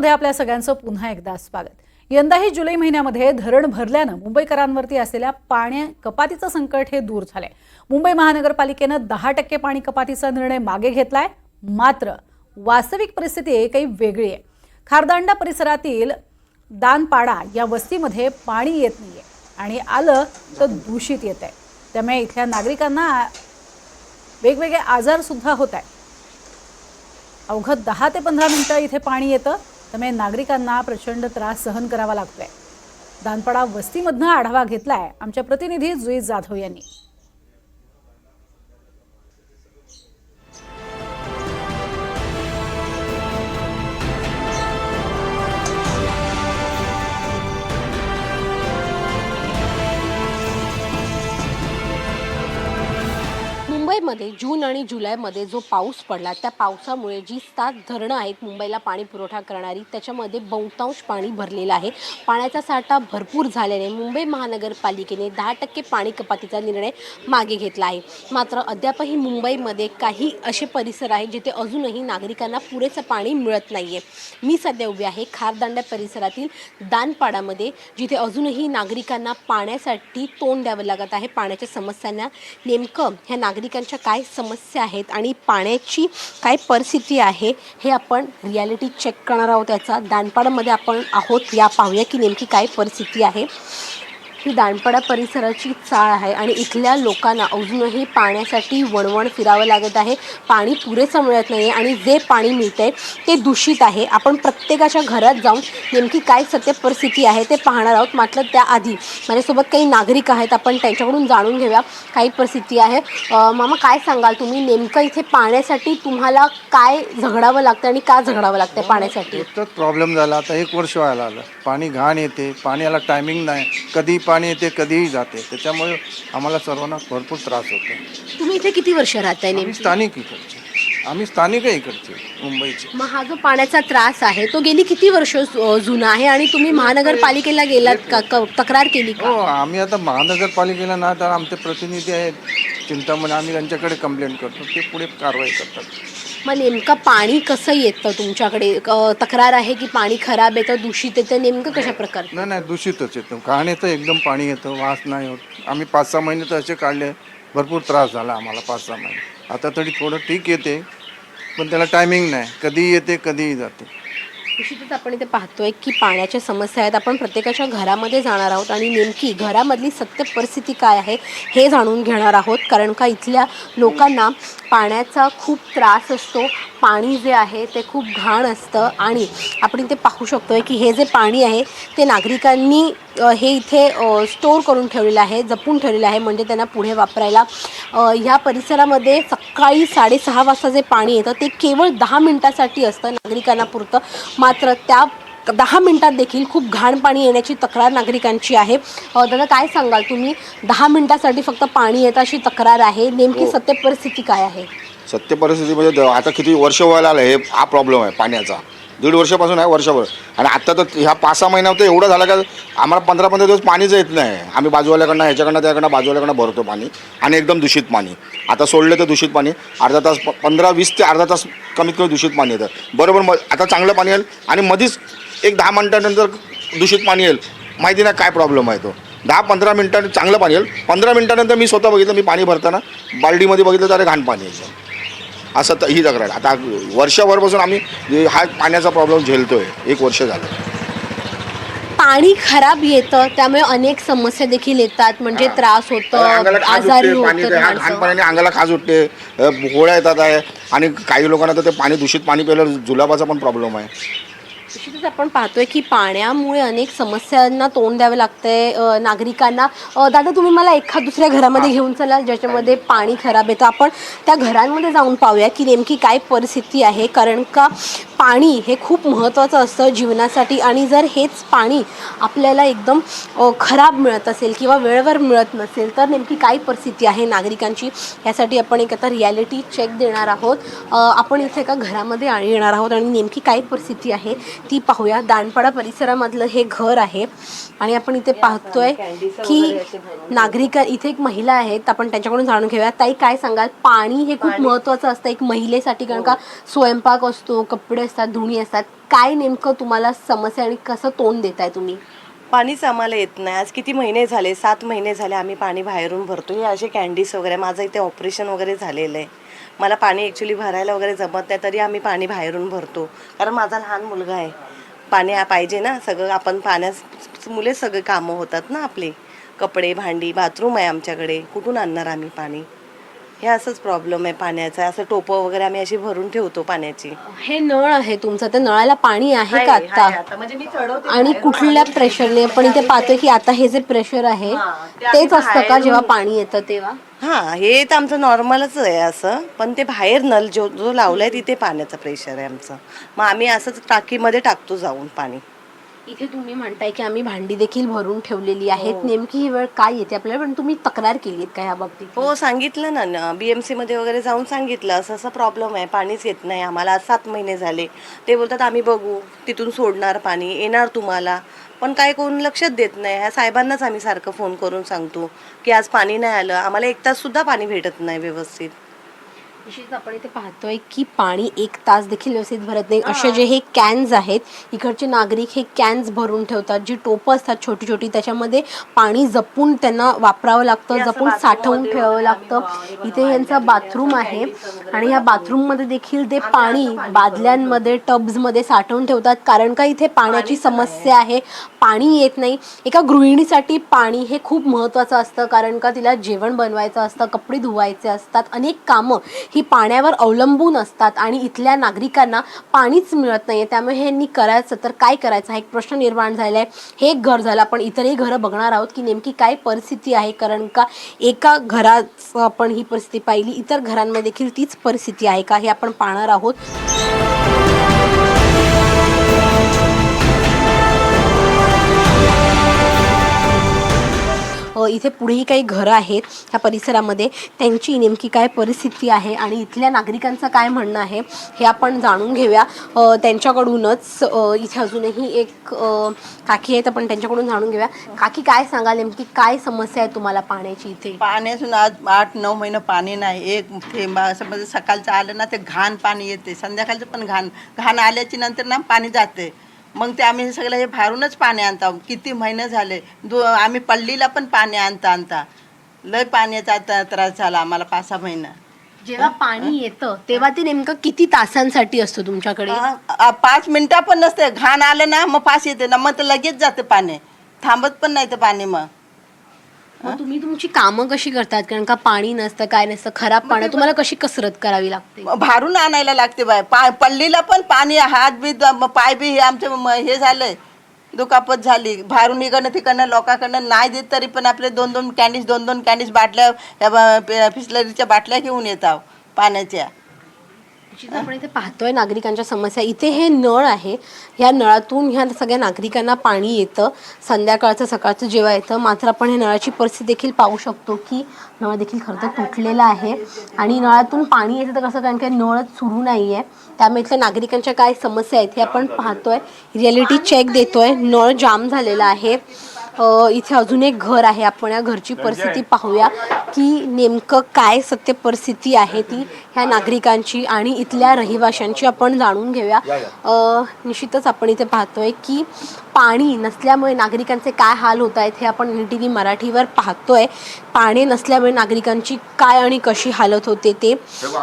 मध्ये आपल्या सगळ्यांचं पुन्हा एकदा स्वागत. यंदाही जुलै महिन्यामध्ये धरण भरल्यानं मुंबईकरांवरती असलेल्या पाण्या कपातीचं संकट हे दूर झालंय. मुंबई महानगरपालिकेनं दहा टक्के पाणी कपातीचा निर्णय मागे घेतलाय. मात्र वास्तविक परिस्थिती काही वेगळी आहे. खारदांडा परिसरातील दानपाडा या वस्तीमध्ये पाणी येत नाहीये आणि आलं तर दूषित येत आहे त्यामुळे इथल्या नागरिकांना वेगवेगळे आजार सुद्धा होत आहे अवघं दहा ते पंधरा मिनिटं इथे पाणी येतं. त्यामुळे नागरिकांना प्रचंड त्रास सहन करावा लागतोय. दानपाडा वस्तीमधनं आढावा घेतलाय आमच्या प्रतिनिधी जुई जाधव यांनी. मुंबईमध्ये जून आणि जुलैमध्ये जो पाऊस पडला त्या पावसामुळे जी सात धरणं आहेत मुंबईला पाणी पुरवठा करणारी त्याच्यामध्ये बहुतांश पाणी भरलेलं आहे. पाण्याचा साठा भरपूर झाल्याने मुंबई महानगरपालिकेने दहा टक्के पाणी कपातीचा निर्णय मागे घेतला आहे. मात्र अद्यापही मुंबईमध्ये काही असे परिसर आहेत जिथे अजूनही नागरिकांना पुरेसं पाणी मिळत नाही आहे मी सध्या उभी आहे खारदांड्या परिसरातील दानपाडामध्ये जिथे अजूनही नागरिकांना पाण्यासाठी तोंड द्यावं लागत आहे. पाण्याच्या समस्यांना नेमकं ह्या नागरिकांच्या काय समस्या आहेत आणि पाण्याची काय परिस्थिती आहे हे आपण रियालिटी चेक करणार आहोत. याचा दानपाडामध्ये आपण आहोत. या पाहूया की नेमकी काय परिस्थिती आहे. ही दानपाडा परिसराची चाळ आहे आणि इथल्या लोकांना अजूनही पाण्यासाठी वणवण फिरावं लागत आहे. पाणी पुरेसं मिळत नाही आणि जे पाणी मिळतंय ते दूषित आहे. आपण प्रत्येकाच्या घरात जाऊन नेमकी काय सत्य परिस्थिती आहे ते पाहणार आहोत. मात्र त्याआधी माझ्यासोबत काही नागरिक आहेत. आपण त्यांच्याकडून जाणून घेऊया काही परिस्थिती आहे. मामा काय सांगाल तुम्ही? नेमकं इथे पाण्यासाठी तुम्हाला काय झगडावं लागतं आणि का झगडावं लागतं पाण्यासाठी? एकच प्रॉब्लेम झाला. आता एक वर्ष व्हायला आलं पाणी घाण येते. पाण्याला टायमिंग नाही. कधी पाणी येते कधीही जाते. त्याच्यामुळे आम्हाला सर्वांना भरपूर त्रास होतो. तुम्ही इथे किती वर्ष राहताय आम्ही नेमकी? स्थानिक इकडचे. आम्ही स्थानिक आहे इकडचे मुंबईचे. मग हा जो पाण्याचा त्रास आहे तो गेली किती वर्ष अ, जुना आहे आणि तुम्ही महानगरपालिकेला गेलात का? क- तक्रार केली का? हो आम्ही आता महानगरपालिकेला ना तर आमचे प्रतिनिधी आहेत. चिंतामणी आम्ही त्यांच्याकडे कंप्लेंट करतो. ते पुढे कारवाई करतात. मग नेमकं पाणी कसं येतं तुमच्याकडे? तक्रार आहे की पाणी खराब येतं दूषित येतं? नेमकं कशा प्रकारे? नाही नाही दूषितच येतं. घाण येतं एकदम पाणी येतं वास नाही होत. आम्ही पाच सहा महिने तर असे काढले. भरपूर त्रास झाला आम्हाला पाच सहा महिने. आता तरी थोडं ठीक येते पण त्याला टायमिंग नाही. कधीही येते कधीही जाते. निश्चितच आपण इथे पाहतोय की पाण्याच्या समस्या आहेत. आपण प्रत्येकाच्या घरामध्ये जाणार आहोत आणि नेमकी घरामधली सत्य परिस्थिती काय आहे हे जाणून घेणार आहोत. कारण का इथल्या लोकांना पाण्याचा खूप त्रास असतो पाणी जे आहे ते खूप घाण असतं आणि आपण इथे पाहू शकतोय की हे जे पाणी आहे ते नागरिकांनी हे इथे स्टोअर करून ठेवलेलं आहे जपून ठेवलेलं आहे म्हणजे त्यांना पुढे वापरायला. ह्या परिसरामध्ये सकाळी साडेसहा वाजता जे पाणी येतं ते केवळ दहा मिनिटासाठी असतं नागरिकांना पुरतं. मात्र त्या दहा मिनिटात देखील खूप घाण पाणी येण्याची तक्रार नागरिकांची आहे. दादा काय सांगाल तुम्ही? दहा मिनिटासाठी फक्त पाणी येतं अशी तक्रार आहे. नेमकी सत्य परिस्थिती काय आहे? सत्य परिस्थितीमध्ये द- आता किती वर्ष व्हायला आलं हे हा प्रॉब्लेम आहे पाण्याचा. दीड वर्षापासून आहे वर्षभर. आणि आत्ता तर ह्या पाच सहा महिन्यात एवढं झालं का आम्हाला पंधरा पंधरा दिवस पाणीच येत नाही. आम्ही बाजूवाल्याकडनं ह्याच्याकडनं त्याकडनं बाजूवाल्याकडनं भरतो पाणी. आणि एकदम दूषित पाणी. आता सोडलं तर दूषित पाणी. अर्धा तास पंधरा वीस ते अर्धा तास कमीत कमी दूषित पाणी येतं. बरोबर मग आता चांगलं पाणी येईल आणि मध्येच एक दहा मिनटानंतर दूषित पाणी येईल. माहिती नाही काय प्रॉब्लेम आहे तो. दहा पंधरा मिनटानं चांगलं पाणी येईल. पंधरा मिनटानंतर मी स्वतः बघितलं मी पाणी भरताना बाल्डीमध्ये बघितलं तर घाण पाणी यायचं असं तर ही तक्रार आता वर्षभरपासून आम्ही हा पाण्याचा प्रॉब्लेम झेलतोय. एक वर्ष झालं. पाणी खराब येतं त्यामुळे अनेक समस्या देखील येतात. म्हणजे त्रास होतं आजारी अंगाला खाज उठते अ, गोळ्या येतात आहे. आणि काही लोकांना तर ते पाणी दूषित पाणी प्यायलं जुलाबाचा पण प्रॉब्लेम आहे. निश्चितच आपण पाहतोय की पाण्यामुळे अनेक समस्यांना तोंड द्यावं लागतंय नागरिकांना. अ, दादा तुम्ही मला एखाद दुसऱ्या घरामध्ये घेऊन चलाल ज्याच्यामध्ये पाणी खराब येतं आपण त्या घरांमध्ये जाऊन पाहूया की नेमकी काय परिस्थिती आहे. कारण का पाणी हे खूप महत्त्वाचं असतं जीवनासाठी. आणि जर हेच पाणी आपल्याला एकदम खराब मिळत असेल किंवा वेळेवर मिळत नसेल तर नेमकी काय परिस्थिती आहे नागरिकांची? यासाठी आपण एक आता रियालिटी चेक देणार आहोत. आपण इथे एका घरामध्ये आणि येणार आहोत आणि नेमकी काय परिस्थिती आहे ती पाहूया. दानपाडा परिसरामधलं हे घर आहे आणि आपण इथे पाहतोय की नागरिक इथे एक महिला आहेत. आपण त्यांच्याकडून जाणून घेऊया. ताई काय सांगाल? पाणी हे खूप महत्त्वाचं असतं एक महिलेसाठी कारण का स्वयंपाक असतो कपडे असतात धुणी असतात काय नेमकं तुम्हाला समस्या आणि कसं तोंड देताय तुम्ही? पाणीच आम्हाला येत नाही. आज किती महिने झाले? सात महिने झाले आम्ही पाणी बाहेरून भरतो हे असे कॅन्डीज वगैरे माझं इथे ऑपरेशन वगैरे झालेलं आहे. मला पाणी ॲक्च्युली भरायला वगैरे जमत नाही तरी आम्ही पाणी बाहेरून भरतो. कारण माझा लहान मुलगा आहे. पाणी पाहिजे ना सगळं आपण पाण्यास मुले सगळे कामं होतात ना आपले. कपडे भांडी बाथरूम आहे आमच्याकडे. कुठून आणणार आम्ही पाणी? हे असंच प्रॉब्लेम आहे पाण्याचा. असं टोपं वगैरे आम्ही अशी भरून ठेवतो पाण्याची. हे नळ आहे तुमचं. त्या नळाला पाणी आहे का आहे, आहे आता आता. म्हणजे मी चढवते आणि कुठल्या प्रेशरने आपण इथे पाहतोय की आता हे जे प्रेशर आहे ते आम्ही तेच असतं का बाहेरून- जेव्हा पाणी येतं तेव्हा? हां हे तर आमचं नॉर्मलच आहे असं. पण ते बाहेर नल जो जो लावलाय तिथे पाण्याचं प्रेशर आहे आमचं. मग आम्ही असंच टाकीमध्ये टाकतो जाऊन पाणी. इथे तुम्ही म्हणताय की आम्ही भांडी देखील भरून ठेवलेली हो. आहेत नेमकी ही वेळ काय येते आपल्याला? पण तुम्ही तक्रार केली का ह्या बाबतीत? हो सांगितलं ना बी एम सीमध्ये वगैरे जाऊन सांगितलं. असं असं प्रॉब्लेम आहे. पाणीच येत नाही. आम्हाला आज सात महिने झाले. ते बोलतात आम्ही बघू. तिथून सोडणार पाणी. येणार तुम्हाला. पण काय कोण लक्षात देत नाही. ह्या साहेबांनाच आम्ही सारखं फोन करून सांगतो की आज पाणी नाही आलं. आम्हाला एक तास सुद्धा पाणी भेटत नाही व्यवस्थित. आपण इथे पाहतोय की पाणी एक तास देखील व्यवस्थित भरत नाही. असे जे हे कॅन्स आहेत इकडचे नागरिक हे कॅन्स भरून ठेवतात. जी टोपं असतात छोटी छोटी त्याच्यामध्ये पाणी जपून त्यांना वापरावं लागतं जपून साठवून ठेवावं लागतं. इथे यांचा बाथरूम आहे आणि या बाथरूममध्ये देखील ते पाणी बादल्यांमध्ये टब्समध्ये साठवून ठेवतात. कारण का इथे पाण्याची समस्या आहे. पाणी येत नाही. एका गृहिणीसाठी पाणी हे खूप महत्त्वाचं असतं. कारण का तिला जेवण बनवायचं असतं कपडे धुवायचे असतात. अनेक कामं ही पाण्यावर अवलंबून असतात आणि इथल्या नागरिकांना पाणीच मिळत नाही त्यामुळे ह्यांनी करायचं तर काय करायचं? हा एक प्रश्न निर्माण झाला आहे. हे एक घर झालं. आपण इतरही घरं बघणार आहोत की नेमकी काय परिस्थिती आहे कारण का एका घरात आपण ही परिस्थिती पाहिली. इतर घरांमध्ये देखील तीच परिस्थिती आहे का हे आपण पाहणार आहोत. इथे पुढेही काही घरं आहेत ह्या परिसरामध्ये. त्यांची नेमकी काय परिस्थिती आहे आणि इथल्या नागरिकांचं काय म्हणणं आहे हे आपण जाणून घेऊया. त्यांच्याकडूनच इथे अजूनही एक काकी आहेत आपण त्यांच्याकडून जाणून घेऊया. काकी काय सांगाल? नेमकी काय समस्या आहे तुम्हाला पाण्याची इथे? पाण्यासून आज आठ नऊ महिने पाणी नाही. एक थेंबा असं सकाळचं आलं ना ते घाण पाणी येते. संध्याकाळचं पण घाण. घाण आल्याची नंतर ना पाणी जाते. मग ते आम्ही सगळं हे भारूनच पाणी आणतो. किती महिने झाले? दो आम्ही पल्लीला पण पाणी आणता आणता. लय पाण्याचा त्र- त्रास झाला आम्हाला पाच सहा महिना. जेव्हा पाणी येतं तेव्हा ते नेमकं किती तासांसाठी असतं तुमच्याकडे? पाच मिनिटं पण नसते. घाण आलं ना मग पास येते ना मग तर लगेच जाते पाणी. थांबत पण नाही ते पाणी मग. मग तुम्ही तुमची कामं कशी करतात? कारण का पाणी नसतं काय नसतं खराब पाणी तुम्हाला कशी कसरत करावी लागते? भारून आणायला लागते बाय. पाय पल्लीला पण पाणी हात बी द- पाय बी हे आमचे म- हे झालंय. दुखापत झाली. भारून इकडनं तिकडनं लोकांकडनं नाही देत तरी पण आपले दोन दोन कॅन्डीज दोन दोन कॅन्डीज बाटल्या या ब- प- फिसलरीच्या बाटल्या घेऊन येतात पाण्याच्या. निश्चित आपण इथे पाहतोय नागरिकांच्या समस्या. इथे हे नळ आहे. ह्या नळातून ह्या सगळ्या नागरिकांना पाणी येतं. संध्याकाळचं सकाळचं जेव्हा येतं मात्र आपण हे नळाची परिस्थिती देखील पाहू शकतो की नळ देखील खरं तर तुटलेला आहे. आणि नळातून पाणी येतं तर कसं कारण की नळच सुरू नाही आहे त्यामुळे इथल्या नागरिकांच्या काय समस्या आहेत हे आपण पाहतोय. रिॲलिटी चेक देतोय. नळ जाम झालेला आहे. इथे अजून एक घर आहे. आपण या घरची परिस्थिती पाहूया की नेमकं काय सत्य परिस्थिती आहे ती ह्या नागरिकांची आणि इथल्या रहिवाशांची आपण जाणून घेऊया. निश्चितच आपण इथे पाहतोय की पाणी नसल्यामुळे नागरिकांचे काय हाल होत आहेत हे आपण एन टी व्ही मराठीवर पाहतोय. पाणी नसल्यामुळे नागरिकांची काय आणि कशी हालत होते ते.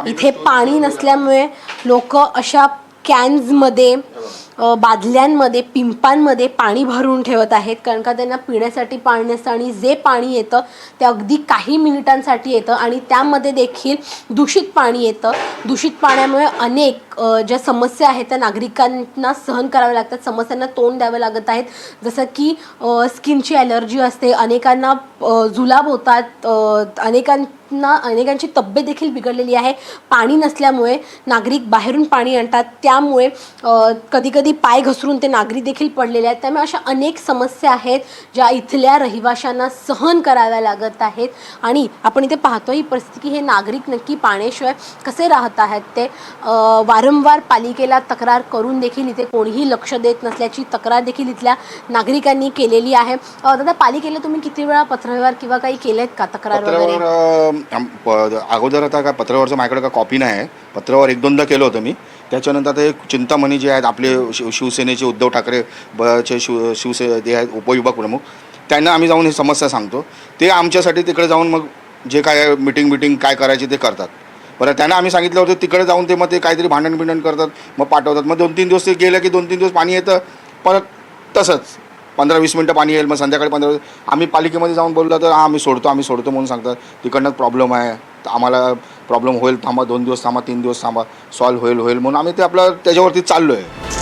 इथे पाणी नसल्यामुळे लोक अशा कॅन्समध्ये बादल्यांमध्ये पिंपांमध्ये पाणी भरून ठेवत आहेत. कारण का त्यांना पिण्यासाठी पाणी आणि जे पाणी येतं ते अगदी काही मिनिटांसाठी येतं आणि त्यामध्ये देखील दूषित पाणी येतं. दूषित पाण्यामुळे अनेक ज्या समस्या आहेत त्या नागरिकांना सहन कराव्या लागतात. समस्यांना तोंड द्यावं लागत आहेत. जसं की स्किनची ॲलर्जी असते. अनेकांना जुलाब होतात. अनेकां अनेकांना अनेकांची तब्येत देखील बिघडलेली आहे. पाणी नसल्यामुळे नागरिक बाहेरून पाणी आणतात. त्यामुळे कधी कधी पाय घसरून ते नागरिक देखील पडलेले आहेत. त्यामुळे अशा अनेक समस्या आहेत ज्या इथल्या रहिवाशांना सहन कराव्या लागत आहेत. आणि आपण इथे पाहतो ही परिस्थिती की हे नागरिक नक्की पाण्याशिवाय कसे राहत आहेत ते वारंवार पालिकेला तक्रार करून देखील इथे कोणीही लक्ष देत नसल्याची तक्रार देखील इथल्या नागरिकांनी केलेली आहे. दादा पालिकेला तुम्ही किती वेळा पत्रव्यवहार किंवा काही केलेत का तक्रार वगैरे? अगोदर आता काय पत्रव्यवहारचं माझ्याकडे काय कॉपी नाही आहे. पत्रावर एक दोनदा केलं होतं मी. त्याच्यानंतर आता एक चिंतामणी जे आहेत आपले शिव शिवसेनेचे उद्धव ठाकरे ब चे शिव शिवसे जे आहेत उपविभाग प्रमुख त्यांना आम्ही जाऊन ही समस्या सांगतो. ते आमच्यासाठी तिकडे जाऊन मग जे काय मिटिंग बिटिंग काय करायची ते करतात. बरं त्यांना आम्ही सांगितलं होतं तिकडे जाऊन ते मग ते काहीतरी भांडण बिंडण करतात मग पाठवतात. मग दोन तीन दिवस ते गेलं की दोन तीन दिवस पाणी येतं परत तसंच. पंधरा वीस मिनटं पाणी येईल मग संध्याकाळी पंधरा आम्ही पालिकेमध्ये जाऊन बोललो तर हां आम्ही सोडतो आम्ही सोडतो म्हणून सांगतात. तिकडनं प्रॉब्लेम आहे. तर आम्हाला प्रॉब्लेम होईल थांबा दोन दिवस थांबा तीन दिवस थांबा. सॉल्व्ह होईल होईल म्हणून आम्ही ते आपलं त्याच्यावरती चाललो आहे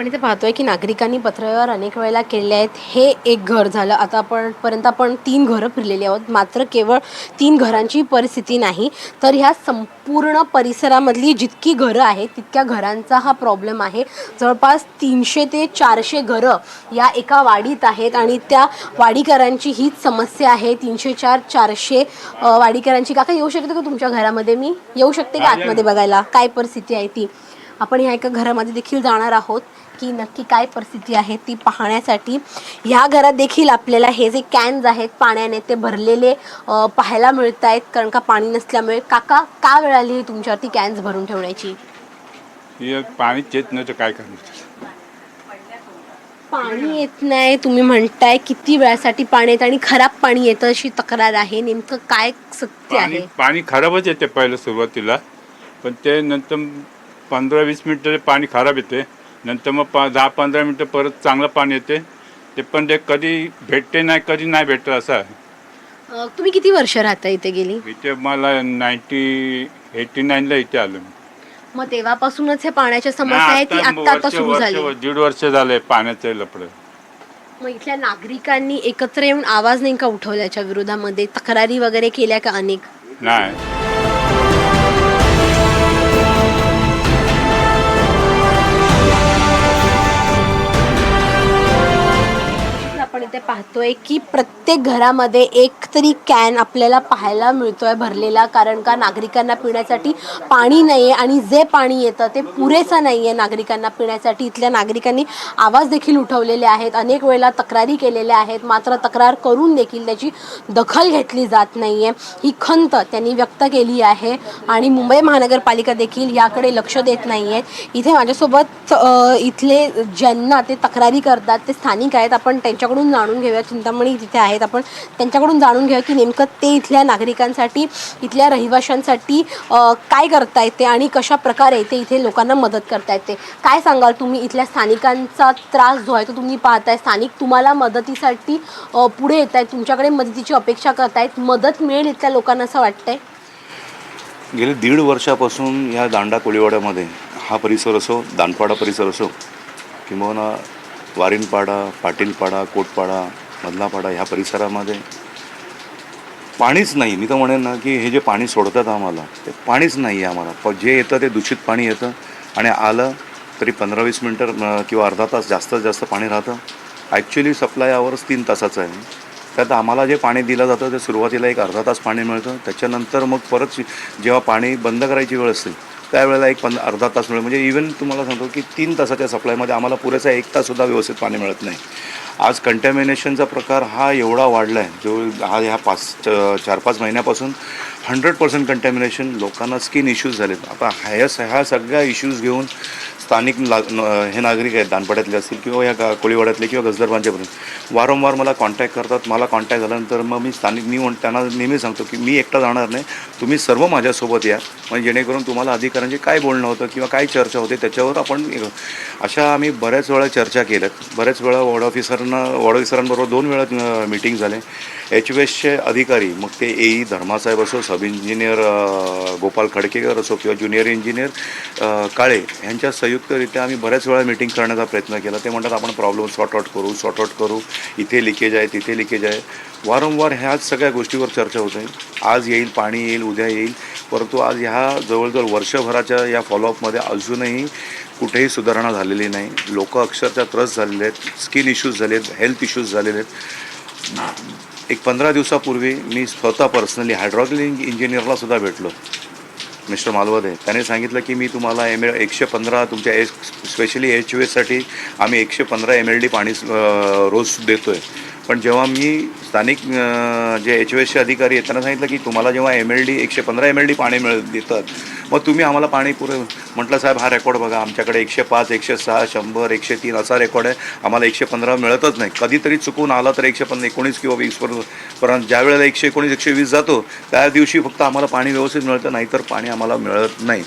आपण इथे पाहतोय की नागरिकांनी पत्रव्यवहार अनेक वेळेला केले आहेत. हे एक घर झालं. आता आपण पर्यंत आपण तीन घरं फिरलेली आहोत. मात्र केवळ तीन घरांची परिस्थिती नाही. तर ह्या संपूर्ण परिसरामधली जितकी घरं आहेत तितक्या घरांचा हा प्रॉब्लेम आहे. जवळपास तीनशे ते चारशे घरं या एका वाडीत आहेत आणि त्या वाडीकरांची हीच समस्या आहे. तीनशे चार चारशे वाडीकरांची. काका येऊ शकते का तुमच्या घरामध्ये? मी येऊ शकते का आतमध्ये बघायला? काय परिस्थिती आहे ती? आपण ह्या एका घरामध्ये देखील जाणार आहोत. की नक्की काय परिस्थिती आहे ती पाहण्यासाठी. ह्या घरात देखील आपल्याला हे जे कॅन्स आहेत पाण्याने ते भरलेले पाहायला मिळत आहेत कारण का पाणी नसल्यामुळे काका का वेळ आली तुमच्यावरती कॅन्स भरून ठेवण्याची? हे पाणीच येत काय करणार? पाणी येत नाही तुम्ही म्हणताय किती वेळासाठी पाणी येतं आणि खराब पाणी येतं अशी तक्रार आहे. नेमकं काय सत्य पाणी आहे? पाणी खराबच येते पहिलं सुरुवातीला. पण ते नंतर पंधरा वीस मिनटं पाणी खराब येते. नंतर मग पा दहा पंधरा मिनटं परत चांगलं पाणी येते. ते पण ते कधी भेटते नाही कधी नाही भेटत असं आहे. अ, तुम्ही किती वर्ष राहता इथे गेली? इथे मला नाईन्टी एटी नाईनला इथे आलो मी. मग तेव्हापासूनच हे पाण्याच्या समस्या आहे ती आता आत्ता आता वर्ष- सुरू वर्ष- झाली? दीड वर्ष झालंय पाण्याचं लपड. मग इथल्या नागरिकांनी एकत्र येऊन आवाज नाही का उठवला याच्या विरोधामध्ये? तक्रारी वगैरे केल्या का अनेक? नाही. आपण इथे पाहतोय की प्रत्येक घरामध्ये एक तरी कॅन आपल्याला पाहायला मिळतोय भरलेला कारण का नागरिकांना पिण्यासाठी पाणी नाही आहे आणि जे पाणी येतं ते पुरेसं नाही आहे नागरिकांना पिण्यासाठी. इथल्या नागरिकांनी आवाज देखील उठवलेले आहेत. अनेक वेळेला तक्रारी केलेल्या आहेत. मात्र तक्रार करून देखील त्याची दखल घेतली जात नाही आहे ही खंत त्यांनी व्यक्त केली आहे आणि मुंबई महानगरपालिका देखील याकडे लक्ष देत नाही आहेत इथे माझ्यासोबत इथले ज्यांना ते तक्रारी करतात ते स्थानिक आहेत. आपण त्यांच्याकडून जाणून घेऊया. चिंतामणी तिथे आहेत आपण त्यांच्याकडून जाणून घेऊया की नेमकं ते इथल्या नागरिकांसाठी इथल्या रहिवाशांसाठी काय करता येते आणि कशा प्रकारे ते इथे लोकांना मदत करता येते काय सांगाल तुम्ही? इथल्या स्थानिकांचा त्रास जो आहे तो तुम्ही पाहताय. स्थानिक तुम्हाला मदतीसाठी पुढे येत आहेत तुमच्याकडे मदतीची अपेक्षा करतायत. मदत मिळेल इथल्या लोकांना असं वाटतंय? गेले दीड वर्षापासून या दांडा कोळीवाड्यामध्ये हा परिसर असो दांडपाडा परिसर असो किंवा वारिनपाडा पाटीलपाडा कोटपाडा मधलापाडा ह्या परिसरामध्ये पाणीच नाही. मी तर म्हणेन ना की हे जे पाणी सोडतात आम्हाला ते पाणीच नाही आहे आम्हाला. पण जे येतं ते दूषित पाणी येतं आणि आलं तरी पंधरा वीस मिनटं किंवा अर्धा तास जास्तीत जास्त पाणी राहतं. ॲक्च्युली सप्लाय आवर्स तीन तासाचं आहे. त्यात आम्हाला जे पाणी दिलं जातं ते सुरुवातीला एक अर्धा तास पाणी मिळतं. त्याच्यानंतर मग परत जेव्हा पाणी बंद करायची वेळ असते त्यावेळेला एक पण अर्धा तास मिळेल. म्हणजे इवन तुम्हाला सांगतो की तीन तासाच्या सप्लायमध्ये आम्हाला पुरेसा एक ताससुद्धा व्यवस्थित पाणी मिळत नाही. आज कंटॅमिनेशनचा प्रकार हा एवढा वाढला आहे जो हा ह्या पाच च- चार पाच महिन्यापासून हंड्रेड पर्सेंट कंटॅमिनेशन लोकांना स्किन इश्यूज झालेत. आता ह्या ह्या सगळ्या इश्यूज घेऊन स्थानिक ला न- हे नागरिक आहेत दानपड्यातले असतील किंवा या गा- कोळीवाड्यातले किंवा गजदरबांच्यापर्यंत वारंवार मला कॉन्टॅक्ट करतात मला कॉन्टॅक्ट झाल्यानंतर मग मी स्थानिक मी म्हण त्यांना नेहमी सांगतो की मी एकटा जाणार नाही तुम्ही सर्व माझ्यासोबत या. म्हणजे जेणेकरून तुम्हाला अधिकाऱ्यांचे काय बोलणं होतं किंवा काय चर्चा होते त्याच्यावर आपण अशा आम्ही बऱ्याच वेळा चर्चा केल्यात. बऱ्याच वेळा वॉर्ड ऑफिसरना वॉर्ड ऑफिसरांबरोबर दोन वेळा मीटिंग झाले. एच एसचे अधिकारी मग ते ए ई धर्मासाहेब असो सब इंजिनियर गोपाल खडकेकर असो किंवा ज्युनियर इंजिनियर काळे यांच्या संयुक्तरित्या आम्ही बऱ्याच वेळा मीटिंग करण्याचा प्रयत्न केला. ते म्हणतात आपण प्रॉब्लेम सॉर्ट आउट करू सॉर्ट आउट करू. इथे लिकेज आहे तिथे लिकेज आहे. वारंवार ह्याच सगळ्या गोष्टीवर चर्चा होते. आज येईल पाणी येईल उद्या येईल. परंतु आज ह्या जवळजवळ वर्षभराच्या या फॉलोअपमध्ये अजूनही कुठेही सुधारणा झालेली नाही. लोक अक्षरशः त्रस्त झालेले आहेत. स्किन इश्यूज झाले आहेत. हेल्थ इश्यूज झालेले आहेत. एक पंधरा दिवसापूर्वी मी स्वतः पर्सनली हायड्रॉलिक इंजिनियरला सुद्धा भेटलो. मिस्टर मालवदे त्याने सांगितलं की मी तुम्हाला एम एल एकशे पंधरा तुमच्या एच स्पेशली एच यू एससाठी आम्ही एकशे पंधरा एम एल डी पाणी रोज देतो आहे पण जेव्हा मी स्थानिक जे एच ओ एसचे अधिकारी आहेत त्यांना सांगितलं की तुम्हाला जेव्हा एम एल डी एकशे पंधरा एम एल डी पाणी मिळ देतात मग तुम्ही आम्हाला पाणी पुरे म्हटलं साहेब हा रेकॉर्ड बघा आमच्याकडे एकशे पाच एकशे सहा शंभर एकशे तीन असा रेकॉर्ड आहे आम्हाला एकशे पंधरा मिळतच नाही. कधीतरी चुकून आला तर एकशे पंधरा एकोणीस किंवा वीस पर्यंत परंतु ज्या वेळेला एकशे एकोणीस एकशे वीस जातो त्या दिवशी फक्त आम्हाला पाणी व्यवस्थित मिळतं नाहीतर पाणी आम्हाला मिळत नाही.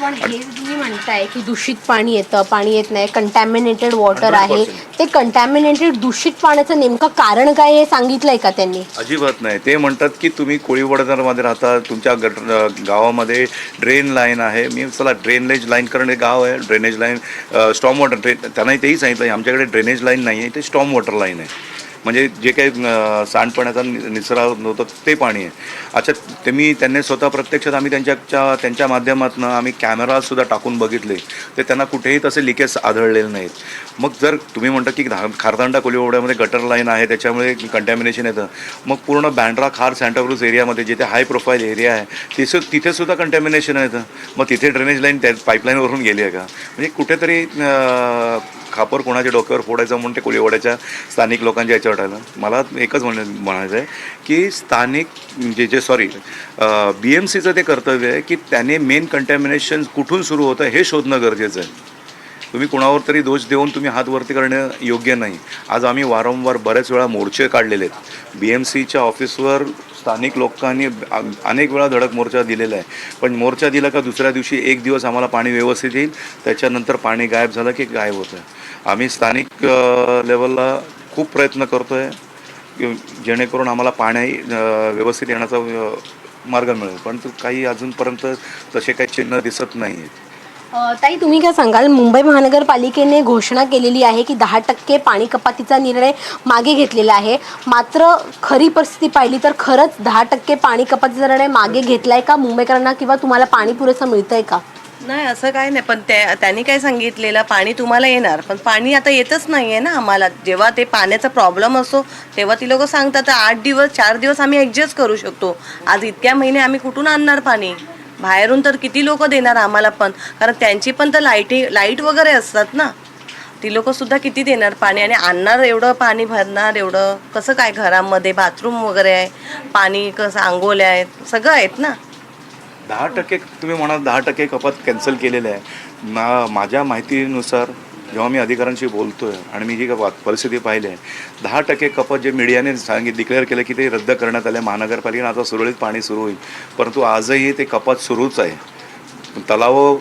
पण हे तुम्ही म्हणताय की दूषित पाणी येतं पाणी येत नाही कंटॅमिनेटेड वॉटर आहे. 100%. ते कंटॅमिनेटेड दूषित पाण्याचं नेमकं कारण काय हे सांगितलंय का त्यांनी? अजिबात नाही. ते म्हणतात की तुम्ही कोळीवडनरमध्ये राहता तुमच्या गट गावामध्ये ड्रेन लाईन आहे. मी चला ड्रेनेज लाईन कारण हे गाव आहे. Drainage line storm water drain त्यांनाही तेही सांगितलं आमच्याकडे ड्रेनेज लाईन नाही आहे ते स्टॉम वॉटर लाईन आहे. म्हणजे जे काही सांडपाण्याचा नि- निचरा होतं ते पाणी आहे. अच्छा ते मी त्यांनी स्वतः प्रत्यक्षात आम्ही त्यांच्या त्यांच्या माध्यमातून आम्ही कॅमेरासुद्धा टाकून बघितले. ते त्यांना कुठेही तसे लिकेज आढळलेले नाहीत. मग जर तुम्ही म्हणता की खारदांडा कोलिवड्यामध्ये गटर लाईन आहे त्याच्यामुळे कंटॅमिनेशन येतं. मग पूर्ण बँड्रा खार सँटाक्रूज एरियामध्ये जिथे हाय प्रोफाईल एरिया आहे तिथे तिथेसुद्धा कंटॅमिनेशन येतं. मग तिथे ड्रेनेज लाईन त्या पाईपलाईनवरून गेली आहे का? म्हणजे कुठेतरी खापर कोणाच्या डोक्यावर फोडायचं म्हणून ते कोळीवड्याच्या स्थानिक लोकांच्या याच्यावर आलं मला एकच म्हण म्हणायचं आहे की स्थानिक जे जे सॉरी बी एम सीचं ते कर्तव्य आहे की त्याने मेन कंटॅमिनेशन कुठून सुरू होतं हे शोधणं गरजेचं आहे. तुम्ही कुणावर तरी दोष देऊन तुम्ही हात वरती करणं योग्य नाही. आज आम्ही वारंवार बऱ्याच वेळा मोर्चे काढलेले आहेत. बी एम सीच्या ऑफिसवर स्थानिक लोकांनी अनेक वेळा धडक मोर्चा दिलेला आहे. पण मोर्चा दिला का दुसऱ्या दिवशी एक दिवस आम्हाला पाणी व्यवस्थित येईल. त्याच्यानंतर पाणी गायब झालं की गायब होतं. आम्ही स्थानिक लेवलला खूप प्रयत्न करतो आहे जेणेकरून आम्हाला पाणी व्यवस्थित येण्याचा मार्ग मिळेल. पण काही अजूनपर्यंत तसे काही चिन्ह दिसत नाही आहेत ताई तुम्ही काय सांगाल? मुंबई महानगरपालिकेने घोषणा केलेली आहे की दहा टक्के पाणी कपातीचा निर्णय मागे घेतलेला आहे. मात्र खरी परिस्थिती पाहिली तर खरंच दहा टक्के पाणी कपातीचा निर्णय मागे घेतला आहे का? मुंबईकरांना किंवा तुम्हाला पाणी पुरेसं मिळतंय का? नाही असं काय नाही. पण त्या त्यांनी काय सांगितलेलं पाणी तुम्हाला येणार. पण पाणी आता येतच नाही आहे ना आम्हाला. जेव्हा ते पाण्याचा प्रॉब्लेम असतो तेव्हा ती लोक सांगतात आठ दिवस चार दिवस आम्ही ॲडजस्ट करू शकतो. आज इतक्या महिने आम्ही कुठून आणणार पाणी? बाहेरून तर किती लोक देणार आम्हाला पण? कारण त्यांची पण तर लाईटी लाइट वगैरे असतात ना. ती लोक सुद्धा किती देणार पाणी? आणि आणणार एवढं पाणी भरणार एवढं? कसं काय घरामध्ये बाथरूम वगैरे आहे? पाणी कसं आंघोल्या आहेत सगळं आहेत ना. दहा टक्के तुम्ही म्हणाल दहा टक्के कपात कॅन्सल केलेलं आहे. मा माझ्या माहितीनुसार जेव्हा मी अधिकाऱ्यांशी बोलतो आहे आणि मी जी वा- परिस्थिती पाहिली आहे दहा टक्के कपात जे मीडियाने सांगित डिक्लेअर केलं की ते रद्द करण्यात आले महानगरपालिकेनं आता सुरळीत पाणी सुरू होईल. परंतु आजही ते कपात सुरूच आहे. तलाव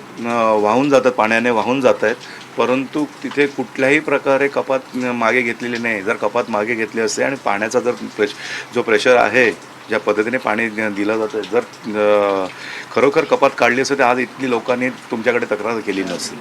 वाहून जातात पाण्याने वाहून जात आहेत. परंतु तिथे कुठल्याही प्रकारे कपात मागे घेतलेली नाही. जर कपात मागे घेतली असते आणि पाण्याचा जर प्रेश जो प्रेशर आहे ज्या पद्धतीने पाणी दिलं जातं जर खरोखर कपात काढली असते तर आज इतकी लोकांनी तुमच्याकडे तक्रार केली नसती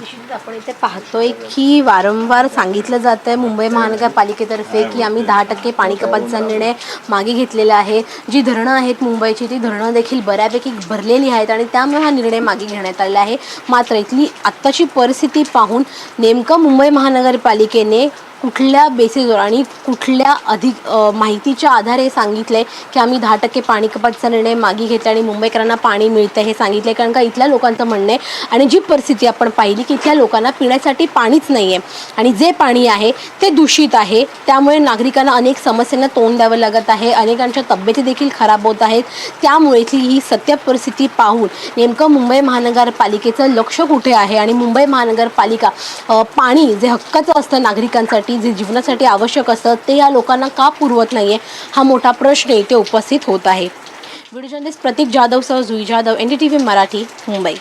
निश्चितच आपण इथे पाहतोय की वारंवार सांगितलं जात आहे मुंबई महानगरपालिकेतर्फे की आम्ही दहा टक्के पाणी कपातीचा निर्णय मागे घेतलेला आहे. जी धरणं आहेत मुंबईची ती धरणं देखील बऱ्यापैकी भरलेली आहेत आणि त्यामुळे हा निर्णय मागे घेण्यात आलेला आहे. मात्र इथली आत्ताची परिस्थिती पाहून नेमकं मुंबई महानगरपालिकेने कुठल्या बेसिसवर आणि कुठल्या अधिक माहितीच्या आधारे सांगितले की आम्ही दहा टक्के पाणी कपातीचा निर्णय मागे घेतला आणि मुंबईकरांना पाणी मिळतं हे सांगितले कारण का इथल्या लोकांचं म्हणणं आहे आणि जी परिस्थिती आपण पाहिली की इथल्या लोकांना पिण्यासाठी पाणीच नाही आहे आणि जे पाणी आहे ते दूषित आहे. त्यामुळे नागरिकांना अनेक समस्यांना तोंड द्यावं लागत आहे. अनेकांच्या तब्येती देखील खराब होत आहेत. त्यामुळे इथली ही सत्य परिस्थिती पाहून नेमकं मुंबई महानगरपालिकेचं लक्ष कुठे आहे? आणि मुंबई महानगरपालिका पाणी जे हक्काचं असतं नागरिकांसाठी जे जीवनासाठी आवश्यक असतं ते या लोकांना का पुरवत नाही आहे हा मोठा प्रश्न इथे उपस्थित होत आहे. व्हिडिओ जर्नलिस्ट प्रतीक जाधवसह Jui Jadhav N D T V Marathi Mumbai.